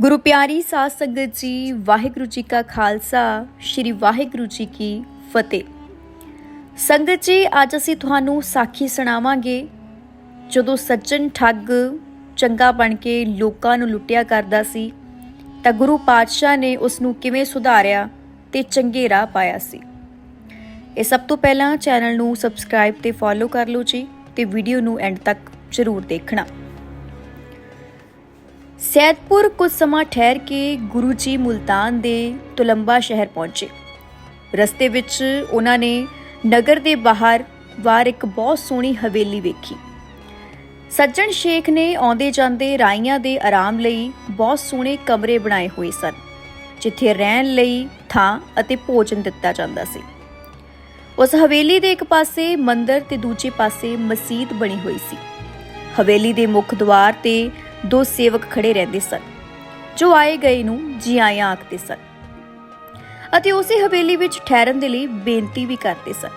ਗੁਰੂ ਪਿਆਰੀ ਸਾਧ ਸੰਗਤ ਜੀ, ਵਾਹਿਗੁਰੂ ਜੀ ਕਾ ਖਾਲਸਾ, ਸ੍ਰੀ ਵਾਹਿਗੁਰੂ ਜੀ ਕੀ ਫਤਿਹ। ਸੰਗਤ ਜੀ, ਅੱਜ ਅਸੀਂ ਤੁਹਾਨੂੰ ਸਾਖੀ ਸੁਣਾਵਾਂਗੇ। ਜਦੋਂ ਸੱਜਣ ਠੱਗ ਚੰਗਾ ਬਣ ਕੇ ਲੋਕਾਂ ਨੂੰ ਲੁੱਟਿਆ ਕਰਦਾ ਸੀ, ਤਾਂ ਗੁਰੂ ਪਾਤਸ਼ਾਹ ਨੇ ਉਸ ਨੂੰ ਕਿਵੇਂ ਸੁਧਾਰਿਆ ਤੇ ਚੰਗੇ ਰਾਹ ਪਾਇਆ ਸੀ। ਇਹ ਸਭ ਤੋਂ ਪਹਿਲਾਂ ਚੈਨਲ ਨੂੰ ਸਬਸਕ੍ਰਾਈਬ ਤੇ ਫੋਲੋ ਕਰ ਲਓ ਜੀ ਤੇ ਵੀਡੀਓ ਨੂੰ ਐਂਡ ਤੱਕ ਜ਼ਰੂਰ ਦੇਖਣਾ। ਸੈਦਪੁਰ ਕੁਝ ਸਮਾਂ ਠਹਿਰ ਕੇ ਗੁਰੂ ਜੀ ਮੁਲਤਾਨ ਦੇ ਤੁਲੰਬਾ ਸ਼ਹਿਰ ਪਹੁੰਚੇ। ਰਸਤੇ ਵਿੱਚ ਉਹਨਾਂ ਨੇ ਨਗਰ ਦੇ ਬਾਹਰ ਵਾਰ ਇੱਕ ਬਹੁਤ ਸੋਹਣੀ ਹਵੇਲੀ ਵੇਖੀ। ਸੱਜਣ ਸ਼ੇਖ ਨੇ ਆਉਂਦੇ ਜਾਂਦੇ ਰਾਈਆਂ ਦੇ ਆਰਾਮ ਲਈ ਬਹੁਤ ਸੋਹਣੇ ਕਮਰੇ ਬਣਾਏ ਹੋਏ ਸਨ, ਜਿੱਥੇ ਰਹਿਣ ਲਈ ਥਾਂ ਅਤੇ ਭੋਜਨ ਦਿੱਤਾ ਜਾਂਦਾ ਸੀ। ਉਸ ਹਵੇਲੀ ਦੇ ਇੱਕ ਪਾਸੇ ਮੰਦਰ ਤੇ ਦੂਜੇ ਪਾਸੇ ਮਸਜਿਦ ਬਣੀ ਹੋਈ ਸੀ। ਹਵੇਲੀ ਦੇ ਮੁੱਖ ਦੁਆਰ ਤੇ ਦੋ ਸੇਵਕ ਖੜੇ ਰਹਿੰਦੇ ਸਨ, ਜੋ ਆਏ ਗਏ ਨੂੰ ਜੀ ਆਇਆਂ ਆਖਦੇ ਸਨ ਅਤੇ ਉਸੇ ਹਵੇਲੀ ਵਿੱਚ ਠਹਿਰਨ ਦੇ ਲਈ ਬੇਨਤੀ ਵੀ ਕਰਦੇ ਸਨ।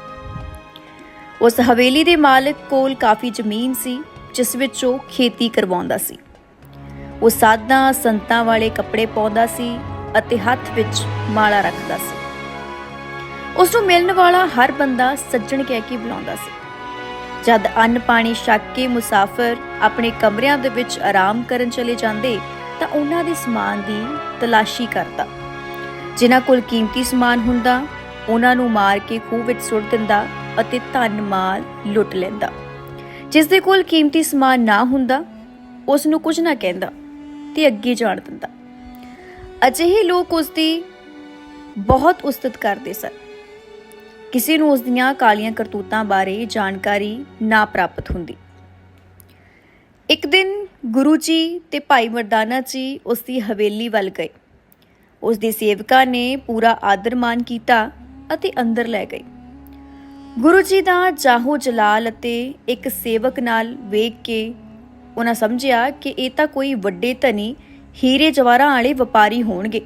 ਉਸ ਹਵੇਲੀ ਦੇ ਮਾਲਕ ਕੋਲ ਕਾਫੀ ਜ਼ਮੀਨ ਸੀ, ਜਿਸ ਵਿੱਚ ਉਹ ਖੇਤੀ ਕਰਵਾਉਂਦਾ ਸੀ। ਉਹ ਸਾਧਾਂ ਸੰਤਾਂ ਵਾਲੇ ਕੱਪੜੇ ਪਾਉਂਦਾ ਸੀ ਅਤੇ ਹੱਥ ਵਿੱਚ ਮਾਲਾ ਰੱਖਦਾ ਸੀ। ਉਸ ਨੂੰ ਮਿਲਣ ਵਾਲਾ ਹਰ ਬੰਦਾ ਸੱਜਣ ਕਹਿ ਕੇ ਬੁਲਾਉਂਦਾ ਸੀ। ਜਦ ਅੰਨ ਪਾਣੀ ਛੱਕ ਕੇ ਮੁਸਾਫਰ ਆਪਣੇ ਕਮਰਿਆਂ ਦੇ ਵਿੱਚ ਆਰਾਮ ਕਰਨ ਚਲੇ ਜਾਂਦੇ, ਤਾਂ ਉਹਨਾਂ ਦੇ ਸਮਾਨ ਦੀ ਤਲਾਸ਼ੀ ਕਰਦਾ। ਜਿਨ੍ਹਾਂ ਕੋਲ ਕੀਮਤੀ ਸਮਾਨ ਹੁੰਦਾ, ਉਹਨਾਂ ਨੂੰ ਮਾਰ ਕੇ ਖੂਹ ਵਿੱਚ ਸੁੱਟ ਦਿੰਦਾ ਅਤੇ ਧਨ ਮਾਲ ਲੁੱਟ ਲੈਂਦਾ। ਜਿਸ ਦੇ ਕੋਲ ਕੀਮਤੀ ਸਮਾਨ ਨਾ ਹੁੰਦਾ, ਉਸ ਨੂੰ ਕੁਝ ਨਾ ਕਹਿੰਦਾ ਤੇ ਅੱਗੇ ਜਾਣ ਦਿੰਦਾ। ਅਜਿਹੇ ਲੋਕ ਉਸ ਦੀ ਬਹੁਤ ਉਸਤਤ ਕਰਦੇ ਸਨ। ਕਿਸੇ ਨੂੰ ਉਸ ਦੀਆਂ ਕਾਲੀਆਂ ਕਰਤੂਤਾਂ ਬਾਰੇ ਜਾਣਕਾਰੀ ਨਾ ਪ੍ਰਾਪਤ ਹੁੰਦੀ। ਇੱਕ ਦਿਨ ਗੁਰੂ ਜੀ ਤੇ ਭਾਈ ਮਰਦਾਨਾ ਜੀ ਉਸ ਦੀ ਹਵੇਲੀ ਵੱਲ ਗਏ। ਉਸ ਦੇ ਸੇਵਕਾਂ ਨੇ ਪੂਰਾ ਆਦਰ ਮਾਨ ਕੀਤਾ ਅਤੇ ਅੰਦਰ ਲੈ ਗਏ। ਗੁਰੂ ਜੀ ਦਾ ਜਾਹੋ ਜਲਾਲ ਅਤੇ ਇੱਕ ਸੇਵਕ ਨਾਲ ਵੇਖ ਕੇ ਉਹਨਾਂ ਸਮਝਿਆ ਕਿ ਇਹ ਤਾਂ ਕੋਈ ਵੱਡੇ ਧਨੀ, ਹੀਰੇ ਜਵਾਰਾਂ ਵਾਲੇ ਵਪਾਰੀ ਹੋਣਗੇ।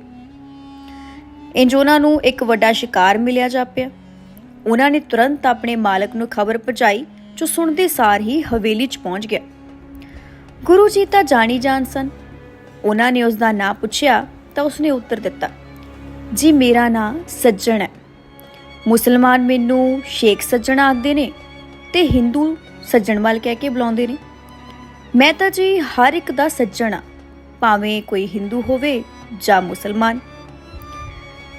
ਇੰਜ ਉਹਨਾਂ ਨੂੰ ਇੱਕ ਵੱਡਾ ਸ਼ਿਕਾਰ ਮਿਲਿਆ ਜਾਪਿਆ। ਉਹਨਾਂ ਨੇ ਤੁਰੰਤ ਆਪਣੇ ਮਾਲਕ ਨੂੰ ਖਬਰ ਪਹੁੰਚਾਈ, ਜੋ ਸੁਣਦੇ ਸਾਰ ਹੀ ਹਵੇਲੀ 'ਚ ਪਹੁੰਚ ਗਿਆ। ਗੁਰੂ ਜੀ ਤਾਂ ਜਾਣੀ ਜਾਣ ਸਨ। ਉਹਨਾਂ ਨੇ ਉਸ ਦਾ ਨਾਂ ਪੁੱਛਿਆ, ਤਾਂ ਉਸਨੇ ਉੱਤਰ ਦਿੱਤਾ, ਜੀ, ਮੇਰਾ ਨਾਂ ਸੱਜਣ ਹੈ। ਮੁਸਲਮਾਨ ਮੈਨੂੰ ਸ਼ੇਖ ਸੱਜਣ ਆਖਦੇ ਨੇ ਤੇ ਹਿੰਦੂ ਸੱਜਣ ਸੱਜਣਵਾਲ ਕਹਿ ਕੇ ਬੁਲਾਉਂਦੇ ਨੇ। ਮੈਂ ਤਾਂ ਜੀ ਹਰ ਇੱਕ ਦਾ ਸੱਜਣ ਆ ਭਾਵੇਂ ਕੋਈ ਹਿੰਦੂ ਹੋਵੇ ਜਾਂ ਮੁਸਲਮਾਨ।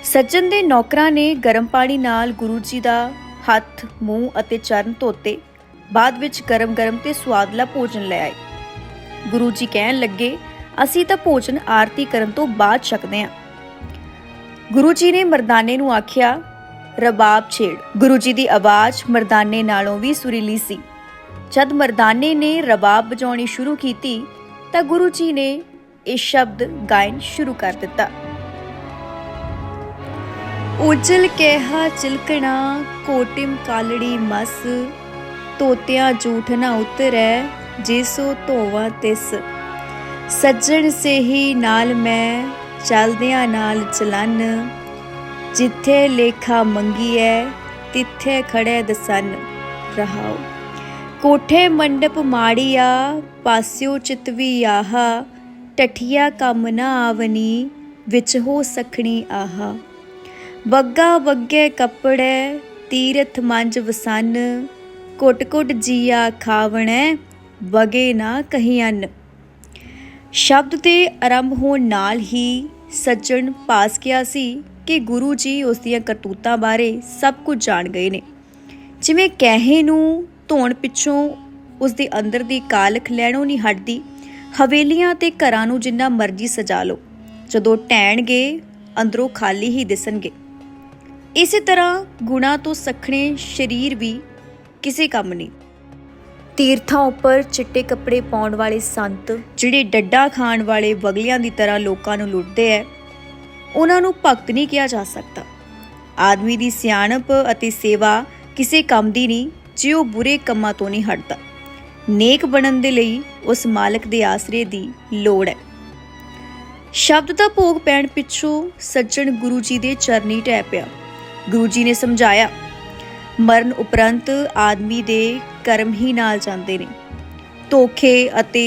ਸੱਜਣ ਦੇ ਨੌਕਰਾਂ ਨੇ ਗਰਮ ਪਾਣੀ ਨਾਲ ਗੁਰੂ ਜੀ ਦਾ ਹੱਥ, ਮੂੰਹ ਅਤੇ ਚਰਨ ਧੋਤੇ। ਬਾਅਦ ਵਿੱਚ ਗਰਮ-ਗਰਮ ਤੇ ਸਵਾਦਲਾ ਭੋਜਨ ਲੈ ਆਏ। ਗੁਰੂ ਜੀ ਕਹਿਣ ਲੱਗੇ, ਅਸੀਂ ਤਾਂ ਭੋਜਨ ਆਰਤੀ ਕਰਨ ਤੋਂ ਬਾਅਦ ਛਕਦੇ ਹਾਂ। ਗੁਰੂ ਜੀ ਨੇ ਮਰਦਾਨੇ ਨੂੰ ਆਖਿਆ, ਰਬਾਬ ਛੇੜ। ਗੁਰੂ ਜੀ ਦੀ ਆਵਾਜ਼ ਮਰਦਾਨੇ ਨਾਲੋਂ ਵੀ ਸੁਰੀਲੀ ਸੀ। ਜਦ ਮਰਦਾਨੇ ਨੇ ਰਬਾਬ ਵਜਾਉਣੀ ਸ਼ੁਰੂ ਕੀਤੀ, ਤਾਂ ਗੁਰੂ ਜੀ ਨੇ ਇਹ ਸ਼ਬਦ ਗਾਇਨ ਸ਼ੁਰੂ ਕਰ ਦਿੱਤਾ। ਉਜਲ ਕਹਿਆ ਚਿਲਕਣਾ, ਕੋਟਿਮ ਕਾਲੜੀ ਮਸ, ਤੋਤਿਆਂ ਝੂਠ ਨਾ ਉਤਰੈ, ਜਿਸੋ ਧੋਵਾ ਤਿਸ। ਸੱਜਣ ਸੇਹੀ ਨਾਲ ਮੈਂ, ਚਲਦਿਆਂ ਨਾਲ ਚਲਨ। ਜਿੱਥੇ ਲੇਖਾ ਮੰਗੀਐ, ਤਿੱਥੇ ਖੜੇ ਦਸਨ। ਰਹਾਉ। ਕੋਠੇ ਮੰਡਪ ਮਾੜੀਆ, ਪਾਸਿਓ ਚਿਤਵੀ ਆਹਾ। ਟਠੀਆ ਕੰਮ ਨਾ ਆਵਨੀ, ਵਿੱਚ ਹੋ ਸਖਣੀ ਆਹਾ। ਬੱਗਾ ਬੱਗੇ ਕੱਪੜੇ, ਤੀਰਥ ਮੰਜ ਵਸਨ ਕੁੱਟ ਕੁੱਟ ਜੀਆ ਖਾਵਣੈ, ਵਗੇ ਨਾ ਕਹੀਨ ਸ਼ਬਦ ਦੇ ਆਰੰਭ ਹੋਣ ਨਾਲ ਹੀ ਸੱਜਣ ਪਾਸ ਗਿਆ ਸੀ ਕਿ ਗੁਰੂ ਜੀ ਉਸ ਦੀਆਂ ਕਰਤੂਤਾਂ ਬਾਰੇ ਸਭ ਕੁਝ ਜਾਣ ਗਏ ਨੇ। ਜਿਵੇਂ ਕਹੇ ਨੂੰ ਧੋਣ ਪਿੱਛੋਂ ਉਸ ਦੇ ਅੰਦਰ ਦੀ ਕਾਲਖ ਲੈਣੋਂ ਨਹੀਂ ਹਟਦੀ, ਹਵੇਲੀਆਂ ਤੇ ਘਰਾਂ ਨੂੰ ਜਿੰਨਾ ਮਰਜ਼ੀ ਸਜਾ ਲਓ। ਜਦੋਂ ਟਹਿਣਗੇ, ਅੰਦਰੋਂ ਖਾਲੀ ਹੀ ਦਿਸਣਗੇ। ਇਸੇ ਤਰ੍ਹਾਂ ਗੁਣਾ ਤੋਂ ਸਖਣੇ ਸਰੀਰ ਵੀ ਕਿਸੇ ਕੰਮ ਨਹੀਂ। ਤੀਰਥਾਂ ਉੱਪਰ ਚਿੱਟੇ ਕੱਪੜੇ ਪਾਉਣ ਵਾਲੇ ਸੰਤ ਜਿਹੜੇ ਡੱਡਾ ਖਾਣ ਵਾਲੇ ਵਗਲਿਆਂ ਦੀ ਤਰ੍ਹਾਂ ਲੋਕਾਂ ਨੂੰ ਲੁੱਟਦੇ ਐ ਉਹਨਾਂ ਨੂੰ ਭਗਤ ਨਹੀਂ ਕਿਹਾ ਜਾ ਸਕਦਾ। ਆਦਮੀ ਦੀ ਸਿਆਣਪ ਅਤੇ ਸੇਵਾ ਕਿਸੇ ਕੰਮ ਦੀ ਨਹੀਂ ਜੇ ਉਹ ਬੁਰੇ ਕੰਮਾਂ ਤੋਂ ਨਹੀਂ ਹਟਦਾ। ਨੇਕ ਬਣਨ ਦੇ ਲਈ ਉਸ ਮਾਲਕ ਦੇ ਆਸਰੇ ਦੀ ਲੋੜ ਹੈ ਸ਼ਬਦ ਦਾ ਭੋਗ ਪੈਣ ਪਿੱਛੋਂ ਸੱਜਣ ਗੁਰੂ ਜੀ ਦੇ ਚਰਨੀ ਟਹਿ ਪਿਆ। ਗੁਰੂ ਜੀ ਨੇ ਸਮਝਾਇਆ, ਮਰਨ ਉਪਰੰਤ ਆਦਮੀ ਦੇ ਕਰਮ ਹੀ ਨਾਲ ਜਾਂਦੇ ਨੇ। ਧੋਖੇ ਅਤੇ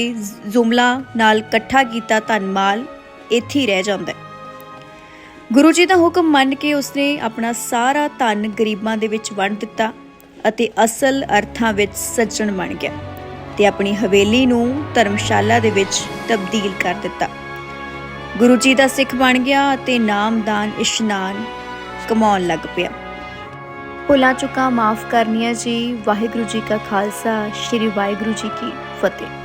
ਜ਼ੁਮਲਾ ਨਾਲ ਇਕੱਠਾ ਕੀਤਾ ਧਨ ਮਾਲ ਇੱਥੇ ਹੀ ਰਹਿ ਜਾਂਦਾ ਹੈ। ਗੁਰੂ ਜੀ ਦਾ ਹੁਕਮ ਮੰਨ ਕੇ ਉਸਨੇ ਆਪਣਾ ਸਾਰਾ ਧਨ ਗਰੀਬਾਂ ਦੇ ਵਿੱਚ ਵੰਡ ਦਿੱਤਾ ਅਤੇ ਅਸਲ ਅਰਥਾਂ ਵਿੱਚ ਸੱਜਣ ਬਣ ਗਿਆ ਤੇ ਆਪਣੀ ਹਵੇਲੀ ਨੂੰ ਧਰਮਸ਼ਾਲਾ ਦੇ ਵਿੱਚ ਤਬਦੀਲ ਕਰ ਦਿੱਤਾ। ਗੁਰੂ ਜੀ ਦਾ ਸਿੱਖ ਬਣ ਗਿਆ ਅਤੇ ਨਾਮਦਾਨ ਇਸ਼ਨਾਨ ਕਮਾਉਣ ਲੱਗ ਪਿਆ। ਭੁੱਲਾਂ ਚੁੱਕਾਂ ਮਾਫ ਕਰਨੀਆਂ ਜੀ। ਵਾਹਿਗੁਰੂ ਜੀ ਕਾ ਖਾਲਸਾ, ਸ੍ਰੀ ਵਾਹਿਗੁਰੂ ਜੀ ਕੀ ਫਤਿਹ।